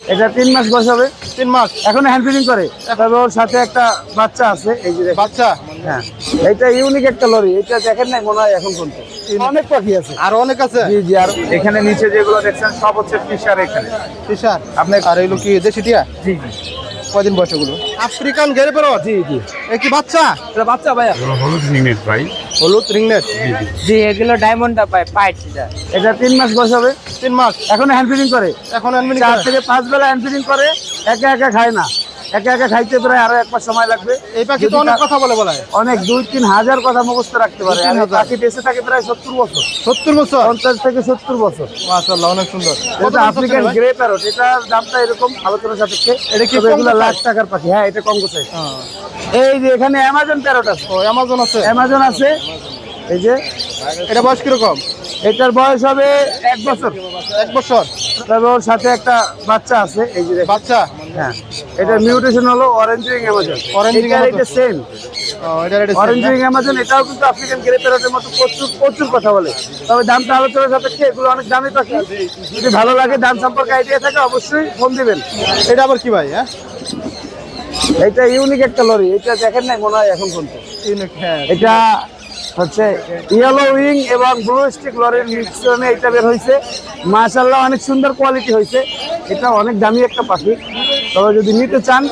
এটা তিন মাস বয়স হবে। তিন মাস? এখন হ্যান্ড ফিডিং করে। তবে ওর সাথে একটা বাচ্চা আছে এই যে বাচ্চা? হ্যাঁ। এটা ইউনিক একটা লরি এটা দেখেন না মনে হয় এখন পর্যন্ত। অনেক পাখি আছে। আর অনেক আছে? জি জি আর এখানে নিচে যেগুলো দেখছেন সব হচ্ছে ফিশার এখানে। ফিশার? আপনি আর এগুলো কি দেশি টিয়া? জি জি। কয়দিন বয়স এগুলো? আফ্রিকান গেরে পেরো জি জি। এ কি বাচ্চা? এটা বাচ্চা ভাইয়া। হলুদ রিংনেট ভাই। হলুদ রিংনেট? জি এগুলো ডায়মন্ডটা পায় পাইট এটা এটা তিন মাস বয়স হবে। তিন মাস। এখন হ্যান্ড ফিডিং করে? এখন আনবেন চার থেকে পাঁচ বেলা হ্যান্ড ফিডিং করে একা একা খায় না। একা একা খাইতে প্রায় আরও এক মাস সময় লাগবে। এই পাখি তো অনেক কথা বলে বলা অনেক দুই তিন হাজার কথা মুখস্থ রাখতে পারে। পাখি বেঁচে থাকে প্রায় সত্তর বছর। সত্তর বছর? পঞ্চাশ থেকে সত্তর বছর। মাশাআল্লাহ অনেক সুন্দর। এটা আফ্রিকান গ্রে প্যারট এটার দামটা এরকম আলোচনা সাপেক্ষে। এটা কি এগুলো লাখ টাকার পাখি। হ্যাঁ এটা কম কোথায় হ্যাঁ। এই যে এখানে অ্যামাজন প্যারট আছে। ও অ্যামাজন আছে? অ্যামাজন আছে। এই যে এটা বয়স কীরকম? এটার বয়স হবে এক বছর। এক বছর? তবে ওর সাথে একটা বাচ্চা আছে। এই যে বাচ্চা? হ্যাঁ। এটা মিউটেশন হলো orange ring Amazon Orange ring এটা সেম অরেঞ্জ রিং অ্যামাজন এটাও কিন্তু আফ্রিকান গ্রে প্যারটের মতো প্রচুর প্রচুর কথা বলে। তবে দামটা আলোচনার সাপেক্ষে এগুলো অনেক দামি পাখি। যদি ভালো লাগে দাম সম্পর্কে আইডিয়া থাকে অবশ্যই ফোন দিবেন। এটা আবার কি ভাই হ্যাঁ? এটা ইউনিক একটা লরি। এটা দেখেন নাই মনে হয় এখন পর্যন্ত। ইউনিক, হ্যাঁ এটা হচ্ছে ইয়েলো উইং এবং ব্লু স্টিক লরির মিশ্রণে এটা বের হয়েছে মাশাল্লাহ অনেক সুন্দর কোয়ালিটি হয়েছে এটা অনেক দামি একটা পাখি। তবে যদি নিতে চান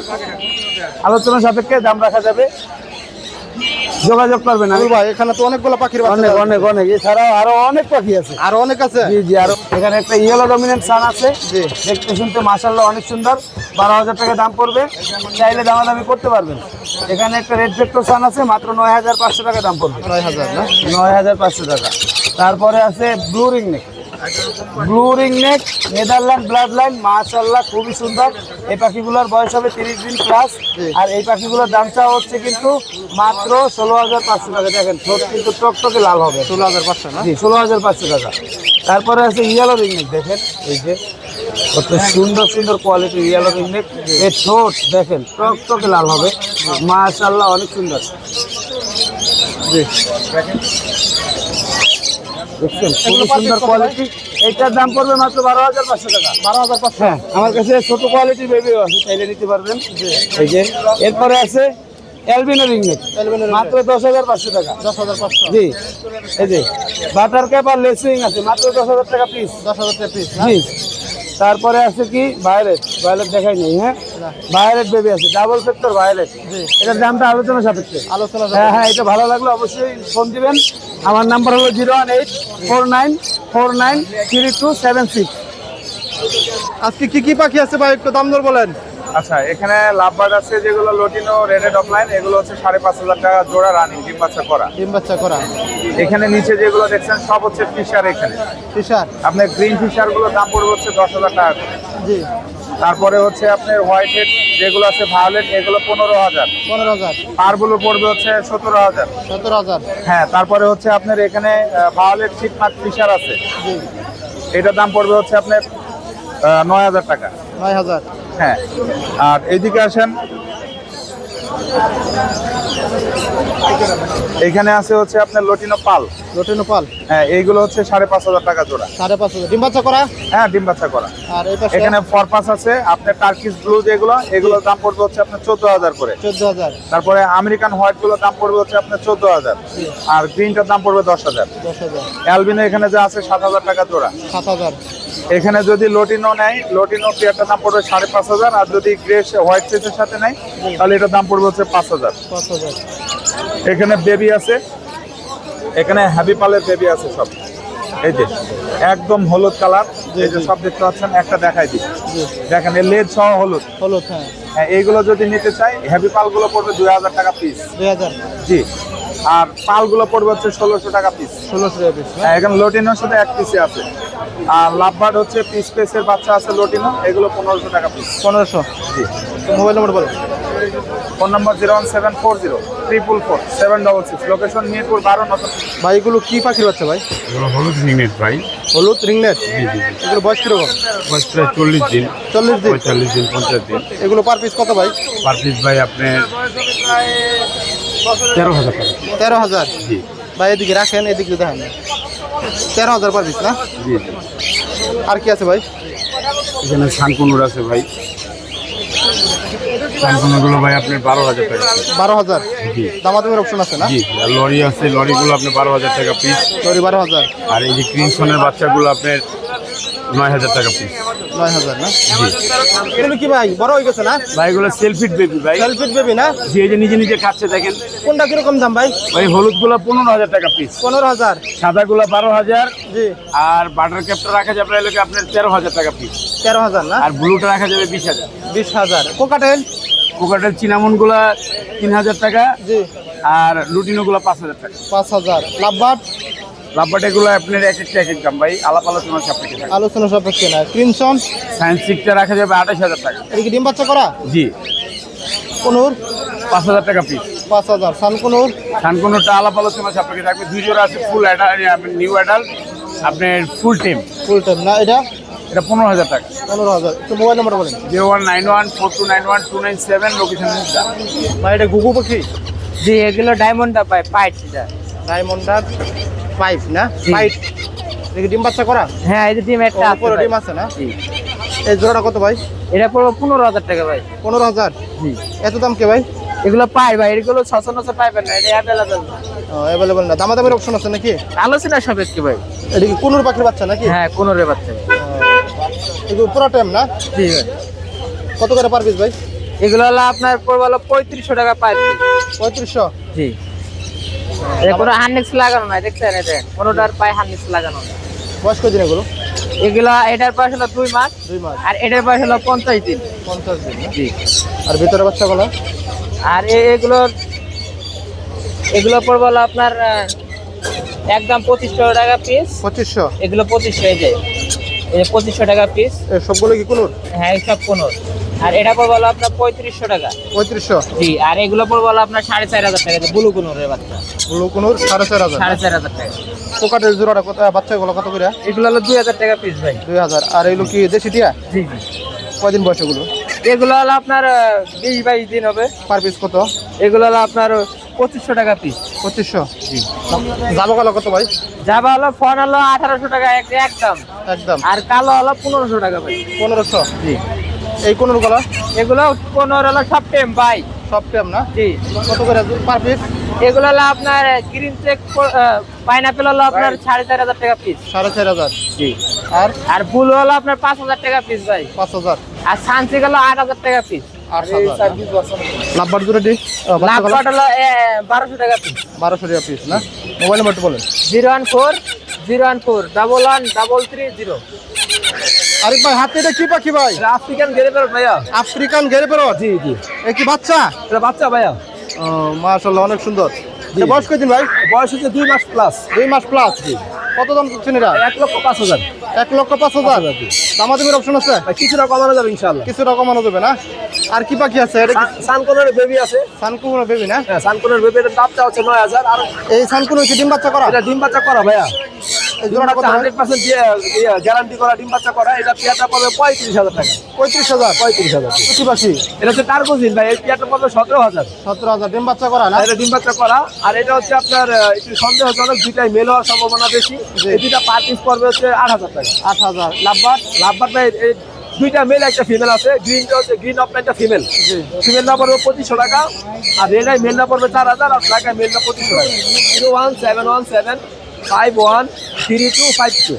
আলোচনা সাপেক্ষে দাম রাখা যাবে। যোগাযোগ করবেন আমি ভাই এখানে তো অনেকগুলো পাখির অনেক অনেক অনেক। এছাড়াও আরও অনেক পাখি আছে। আর অনেক আছে? জি জি আরও। এখানে একটা ইয়েলো ডমিনেন্ট সান আছে। জি। দেখতে শুনতে মাশাল্লাহ অনেক সুন্দর। বারো হাজার টাকা দাম পড়বে। চাইলে দামাদামি করতে পারবেন। এখানে একটা রেড ভেক্টর সান আছে মাত্র নয় হাজার পাঁচশো টাকা দাম পড়বে। নয় হাজার না? নয় হাজার পাঁচশো টাকা। তারপরে আছে blue ring neck blue ring neck Netherland blood line মাশাল্লাহ খুবই সুন্দর। এই পাখিগুলোর বয়স হবে তিরিশ দিন প্লাস আর এই পাখিগুলোর দামটা হচ্ছে কিন্তু মাত্র ষোলো হাজার পাঁচশো টাকা। দেখেন ঠোঁট কিন্তু টকটকে লাল হবে। ষোলো হাজার পাঁচশো না? জি ষোলো হাজার পাঁচশো টাকা। তারপরে আছে ইয়েলো রিংনেক দেখেন এই যে কত সুন্দর সুন্দর কোয়ালিটি ইয়েলো রিংনেক এর ঠোঁট দেখেন টকটকে লাল হবে। মাশাল্লাহ অনেক সুন্দর। জি। দেখছেন খুবই সুন্দর কোয়ালিটি এইটার দাম পড়বে মাত্র বারো হাজার পাঁচশো টাকা। বারো হাজার পাঁচশো। হ্যাঁ আমার কাছে ছোট কোয়ালিটির বেবিও আছে চাইলে নিতে পারবেন। এই যে এরপরে আছে অ্যালবিনো মাত্র দশ হাজার পাঁচশো টাকা। দশ হাজার পাঁচশো। জি এই যে বাটার ক্যাপ আর লেসুইং আছে মাত্র দশ হাজার টাকা পিস দশ হাজার টাকা পিস জি তারপরে আছে কি ভায়োলেট ভায়োলেট দেখাই নেই হ্যাঁ? ভায়োলেট বেবি আছে ডাবল ফ্যাক্টর ভায়োলেট এটার দামটা আলোচনা সাপেক্ষে। আলোচনা হ্যাঁ হ্যাঁ এটা ভালো লাগল অবশ্যই ফোন দিবেন। আমার নাম্বার হলো zero one eight four nine four nine three two seven six. আজকে কি কি পাখি আছে ভাই একটু দাম দর বলেন। আচ্ছা এখানে লাভবার্ড আছে যেগুলো লটিনো রেডেড অফলাইন এগুলো হচ্ছে সাড়ে পাঁচ হাজার টাকা জোড়া রানিং ডিম বাচ্চা করা। ডিম বাচ্চা করা। এখানে নিচে যেগুলো দেখছেন সব হচ্ছে ফিশার এখানে। ফিশার আপনার গ্রিন ফিশারগুলো দাম পড়বে হচ্ছে দশ হাজার টাকা জি। তারপরে হচ্ছে আপনার হোয়াইট হেড যেগুলো আছে ভায়োলেট এগুলো পনেরো হাজার। পনেরো হাজার। পারগুলো পড়বে হচ্ছে সতেরো হাজার। সতেরো হাজার। হ্যাঁ তারপরে হচ্ছে আপনার এখানে ভায়োলেট ঠিকঠাক ফিশার আছে। এটার দাম পড়বে হচ্ছে আপনার নয় হাজার টাকা। নয় হাজার। হ্যাঁ আর এইদিকে আসেন এখানে আছে হচ্ছে আপনার লটিনো পাল। রটিনো পাল। হ্যাঁ এইগুলো হচ্ছে সাড়ে পাঁচ হাজার টাকা জোড়া। সাড়ে পাঁচ হাজার। ডিম বাচ্চা করা? হ্যাঁ ডিম বাচ্চা করা। আর এই পাশে? এখানে ফরপাস আছে আপনার টার্কিস ব্লু যেগুলো এগুলোর দাম পড়বে হচ্ছে আপনার চোদ্দ হাজার করে। চোদ্দ হাজার। তারপরে আমেরিকান হোয়াইটগুলোর দাম পড়বে হচ্ছে আপনার চোদ্দ হাজার। আর গ্রিনটার দাম পড়বে দশ হাজার। দশ হাজার। অ্যালবিনো এখানে যা আছে সাত হাজার টাকা জোড়া। সাত হাজার। এখানে যদি লটিনো নেয় লটিনো পেয়ারটার দাম পড়বে সাড়ে পাঁচ হাজার আর যদি গ্রে হোয়াইট চেসের সাথে নেয় তাহলে এটার দাম পড়বে হচ্ছে পাঁচ হাজার। পাঁচ হাজার। এখানে বেবি আছে এখানে হ্যাভি পালের বেবি আছে সব। এই যে একদম হলুদ কালার এই যে সব দেখতে পাচ্ছেন একটা দেখাই দিই। দেখেন এই লেজ সহ হলুদ। হলুদ হ্যাঁ। হ্যাঁ এইগুলো যদি নিতে চাই হ্যাভি পালগুলো পড়বে দুই হাজার টাকা পিস দুই হাজার। জি। আর পালগুলো পড়বে হচ্ছে ষোলোশো টাকা পিস ষোলোশো টাকা পিস হ্যাঁ? এখানে লোটিনোর সাথে এক পিসে আছে। আর লাভবার্ড হচ্ছে পিস পেসের বাচ্চা আছে লোটিনো এগুলো পনেরোশো টাকা পিস পনেরোশো? জি। মোবাইল নম্বর বলো। Phone number zero one seven four zero triple four seven double six location Mirpur বারো নতুন। ভাই এগুলো কি পাখির বাচ্চা ভাই? হলুদ রিংনেট ভাই। হলুদ রিংনেট? এগুলো বয়স কীরকম? বয়স প্রায় চল্লিশ দিন। চল্লিশ দিন? চল্লিশ দিন পঞ্চাশ দিন। এগুলো পার পিস কত ভাই? পার পিস ভাই আপনার তেরো হাজার টাকা। তেরো হাজার? জি। ভাই এদিকে রাখেন এদিকে দেখেন। তেরো হাজার পার পিস না? জি জি। আর কি আছে ভাই? এখানে শানকুনুর আছে ভাই। শানকুনুরগুলো ভাই আপনার বারো হাজার টাকা বারো হাজার? জি। দামাদামের অপশন আছে না? জি আর লরি আছে লরিগুলো আপনার বারো হাজার টাকা পিস সরি বারো হাজার। আর এই যে ক্রিমসনের বাচ্চাগুলো আপনার নয় হাজার টাকা পিস নয় হাজার না? এগুলো কি ভাই? বড় হয়ে গেছে না? ভাই এগুলো সেলফিট বেবি ভাই। সেলফিট বেবি না? যে এই যে নিজে নিজে খাচ্ছে দেখেন। কোনটা কীরকম দাম ভাই? পনেরো হাজার টাকা পিস পনেরো হাজার। বারো হাজার। জি। আর বাটার ক্যাপটা রাখা যাবে এলাকা আপনার তেরো হাজার টাকা পিস তেরো হাজার না? আর ব্লুটা রাখা যাবে বিশ হাজার। বিশ হাজার। কোকাটেল? কোকাটের চিনামনগুলা তিন হাজার টাকা। জি। আর লুটিনোগুলো পাঁচ হাজার টাকা। পাঁচ হাজার। লাভবাট লাভবাটেগুলো আপনার এক একটা এক এক দাম। ভাই আলাপ আলোচনা সাপেক্ষে থাকে। আলোচনা সাপেক্ষে না। ক্রিমসন সায়েন্স সিক্সটা রাখা যাবে আঠাশ হাজার টাকা। এটা কি ডিম বাচ্চা করা? জি। কোনুর? পাঁচ হাজার টাকা পিস পাঁচ হাজার। সানকুনুর সানকোনোটা আলাপ আলোচনা সাপেক্ষে থাকবে। দুই জোড়া আছে ফুল অ্যাডাল্ট নিউ অ্যাডাল্ট আপনার ফুল টিম ফুল টাইম না এটা? এটা পনেরো হাজার টাকা। পনেরো হাজার। একটু মোবাইল নাম্বার বলেন। Zero one nine one four two nine one two nine seven location ভাই এটা গুগু পাখি? জি এগুলো ডায়মন্ডটা পায় পাইট ডায়মন্ডার পাইপ না? দেখি ডিম বাচ্চা করা? হ্যাঁ এই যে ডিম একটা আছে ডিম আছে না? জি। এই জোড়াটা কত ভাই? এটা পড়ব পনেরো হাজার টাকা ভাই। পনেরো হাজার? জি। এত দাম কে ভাই? এগুলো পাই ভাই এগুলো ছশো নশো পাইবেন না এটা অ্যাভেলেবেল অ্যাভেলেবল না। দামাদামের অপশন আছে নাকি? আলোচনা সাপেক্ষে ভাই। এটা কি কোনুর পাখির বাচ্চা নাকি? হ্যাঁ কোনো রে বাচ্চা এগুলো পুরো টাইম না? জি ভাই। কত করে পার পিস ভাই? এগুলো হলো আপনার পড়ব হলো পঁয়ত্রিশশো টাকা পাই পঁয়ত্রিশশো? জি। কোনো হান্ডিক্স লাগানো নাই দেখছেন এটা কোনোটার পায়ে লাগানো নাই। বয়স কদিন এগুলো? এগুলো এটার বয়স হলো দুই মাস দুই মাস। আর এটার বয়স হলো পঞ্চাশ দিন। পঞ্চাশ দিন জি আর ভিতরে বাচ্চাগুলো? আর এ- এগুলোর এগুলো পড়ব আপনার একদম পঁচিশশো টাকা পিস পঁচিশশো? এগুলো পঁচিশশো এই যে পঁচিশশো টাকা পিস সবগুলো কি কোনুর? হ্যাঁ সব পনেরো আর এটা পড়ব হলো আপনার পঁয়ত্রিশশো টাকা। পঁয়ত্রিশশো? জি আর এগুলো পড়ব হলো আপনার সাড়ে চার হাজার টাকা ব্লু কোনোরের বাচ্চা। ব্লু কোনুর সাড়ে চার হাজার। সাড়ে চার হাজার টাকা। পোকাটের জোড়াটা কত বাচ্চাগুলো কত করে? এগুলো হলো দুই হাজার টাকা পিস ভাই। দুই হাজার। আর এগুলো কি দেশি টিয়া? জি বয়স এগুলো? এগুলো হলো আপনার বিশ বাইশ দিন হবে। পার পিস কত? এগুলো হলো আপনার পঁচিশশো টাকা পিস পঁচিশশো? জি। গেল কত ভাই? হলো ফোন হলো আঠারোশো টাকা এক একদম। একদম। আর কালো হলো পনেরোশো টাকা ভাই। পনেরোশো? জি। এই কোনুরগুলো? এগুলো পনেরো হলো সব টেম ভাই সব টাইম না? জি। কত করে পার পিস এগুলো হলো আপনার গ্রিন চেক পাইনাপেল হলো আপনার সাড়ে চার হাজার টাকা পিস সাড়ে চার হাজার? জি। আর? আর ফুল হলো আপনার পাঁচ হাজার টাকা পিস ভাই। পাঁচ হাজার। আর সানসিক হলো আট হাজার টাকা পিস মোবাইল নাম্বারটা বলেন। Zero one four zero one four double one double three zero. Arif ভাই হাতে এটা কি পাখি ভাই? আফ্রিকান গেরে ভাইয়া। আফ্রিকান গেরে পেরো জি জি। এ কি বাচ্চা? এটা বাচ্চা ভাইয়া। ও মাশাআল্লাহ অনেক সুন্দর। বয়স কয়দিন ভাই? বয়স হচ্ছে দুই মাস প্লাস দুই মাস প্লাস কত দাম চাচ্ছেন এটা? এক লক্ষ পাঁচ হাজার। এক লক্ষ পাঁচ হাজার? দামাদামির অপশন আছে? কিছুটা কমানো যাবে ইনশাল্লাহ কিছুটা কমানো যাবে না? আর কি পাখি আছে? এটা সানকনের বেবি আছে। সানকুনো বেবি না? হ্যাঁ সানকনের বেবি এটার দামটা হচ্ছে নয় হাজার। আর এই সানকুনো কি ডিম বাচ্চা করা? এটা ডিম বাচ্চা করা ভাইয়া। জোড়াটা কত হান্ড্রেড পার্সেন্ট গ্যারান্টি করা ডিম বাচ্চা করা এটা পিয়াটা পাবে পঁয়ত্রিশ হাজার টাকা। পঁয়ত্রিশ হাজার? পঁয়ত্রিশ হাজার। পাখি এটা হচ্ছে টার্গোজিন ভাই এই পিয়াটা পাবে সতেরো হাজার। সতেরো হাজার ডিম বাচ্চা করা না? এটা ডিম বাচ্চা করা আর এটা হচ্ছে আপনার একটু সন্দেহজনক দুইটাই মেল হওয়ার সম্ভাবনা বেশি। এই দুইটা পার পিস পড়বে হচ্ছে আট হাজার টাকা। আট হাজার। লাভবার লাভবার ভাই এই দুইটা মেল একটা ফিমেল আছে গ্রিনটা হচ্ছে গ্রিন অফলাইনটা ফিমেল ফিমেল না পড়বে পঁচিশশো টাকা আর রেডাই মেল না পড়বে চার হাজার আর ব্ল্যাক মেল না পঁচিশশো টাকা। Zero one seven one seven. Five one three two five two